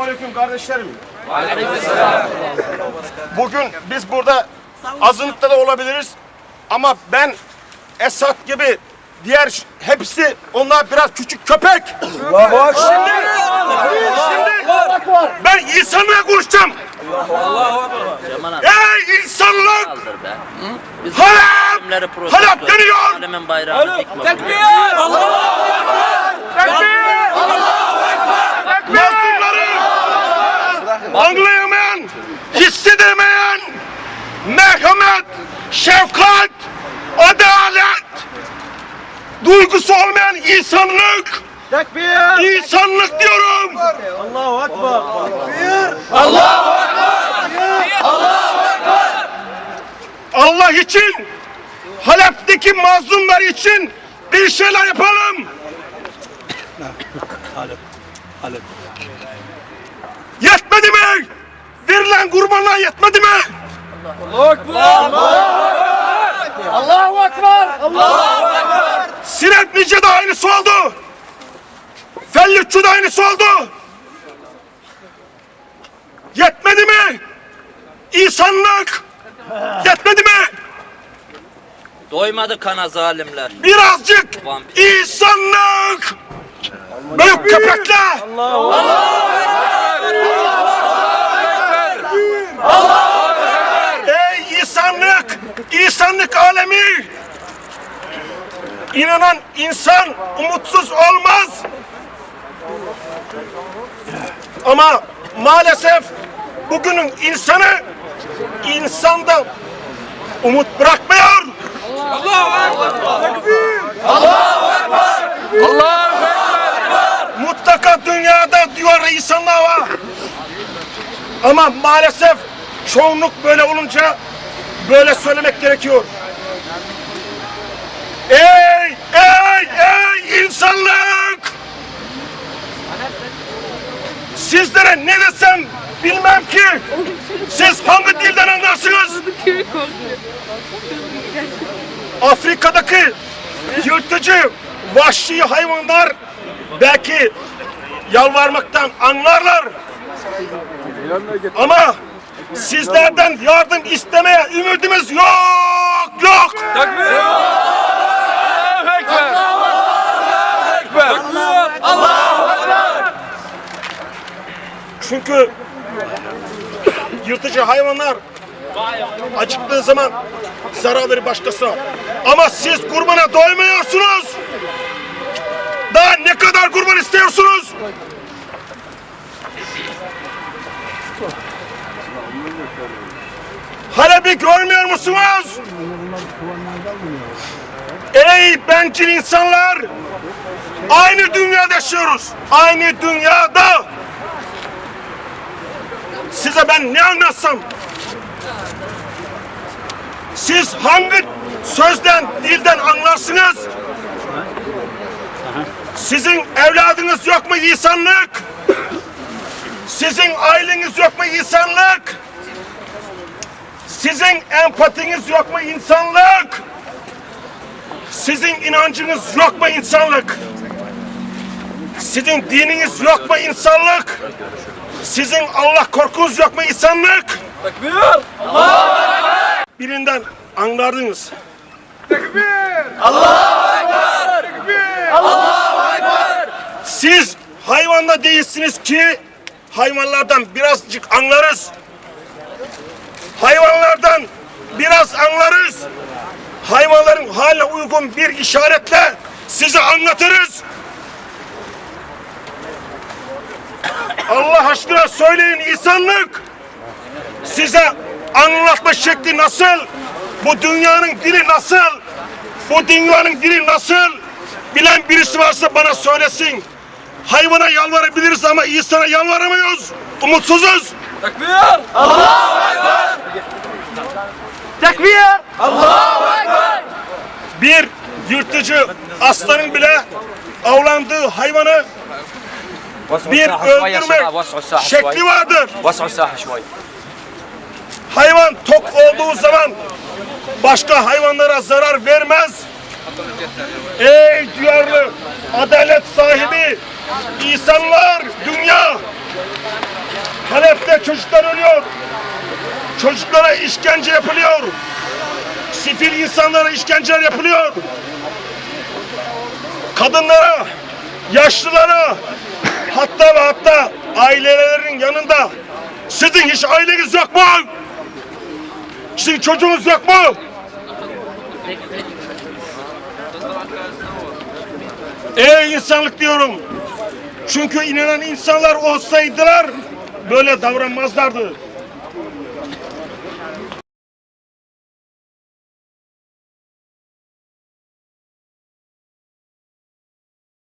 Aleyküm kardeşlerim. Bugün biz burada azınlıkta da olabiliriz ama ben Esat gibi diğer hepsi onlar biraz küçük köpek. Şimdi, şimdi ben insanlığa konuşacağım. Ey insanlık! Biz Halep! Kimleri protesto Halep duygusu olmayan insanlık İnsanlık diyorum. Allahu Ekber. Allahu Ekber. Allah için Halep'teki mazlumlar için bir şeyler yapalım. Yetmedi mi? Verilen kurbanlar yetmedi mi? Allahu Ekber. Allahu Ekber. Siretlice de aynısı oldu. Fellütçü de aynısı oldu. Yetmedi mi? İnsanlık yetmedi mi? Doymadı kana zalimler. Birazcık insanlık. Büyük köpekler. Ey insanlık, insanlık alemi. İnanan insan umutsuz olmaz. Ama maalesef bugünün insanı insanda umut bırakmıyor. Mutlaka dünyada diyor insanlar var. Ama maalesef çoğunluk böyle olunca böyle söylemek gerekiyor. Ey, ey, ey insanlık! Sizlere ne desem bilmem ki. Siz hangi dilden anlarsınız? Afrika'daki yırtıcı, vahşi hayvanlar belki yalvarmaktan anlarlar. Ama sizlerden yardım istemeye ümidimiz yok, yok. Çünkü yırtıcı hayvanlar acıktığı zaman zarar verir başkasına. Ama siz kurbana doymuyorsunuz. Daha ne kadar kurban istiyorsunuz? Halep'i görmüyor musunuz? Ey bencil insanlar! Aynı dünyada yaşıyoruz. Aynı dünyada. Size ben ne anlatsam? Siz hangi sözden, dilden anlarsınız? Sizin evladınız yok mu insanlık? Sizin aileniz yok mu insanlık? Sizin empatiniz yok mu insanlık? Sizin inancınız yok mu insanlık? Sizin dininiz yok mu insanlık? Sizin Allah korkunuz yok mu insanlık? Birinden anlardınız. Siz hayvanda değilsiniz ki hayvanlardan birazcık anlarız. Hayvanlardan biraz anlarız. Hayvanların haline uygun bir işaretle size anlatırız. Allah aşkına söyleyin insanlık. Size anlatma şekli nasıl? Bu dünyanın dili nasıl? Bu dünyanın dili nasıl? Bilen birisi varsa bana söylesin. Hayvana yalvarabiliriz ama insana yalvaramıyoruz. Umutsuzuz. Tekbir. Bir yırtıcı aslanın bile avlandığı hayvanı bir öldürmek şekli vardır. Hayvan tok olduğu zaman başka hayvanlara zarar vermez. Ey duyarlı adalet sahibi insanlar, dünya talepte çocuklar ölüyor. Çocuklara işkence yapılıyor. Sifil insanlara işkenceler yapılıyor. Kadınlara, yaşlılara, hatta ve hatta ailelerin yanında sizin hiç aileniz yok mu? Sizin çocuğunuz yok mu? Ey insanlık diyorum. Çünkü inanan insanlar olsaydılar böyle davranmazlardı.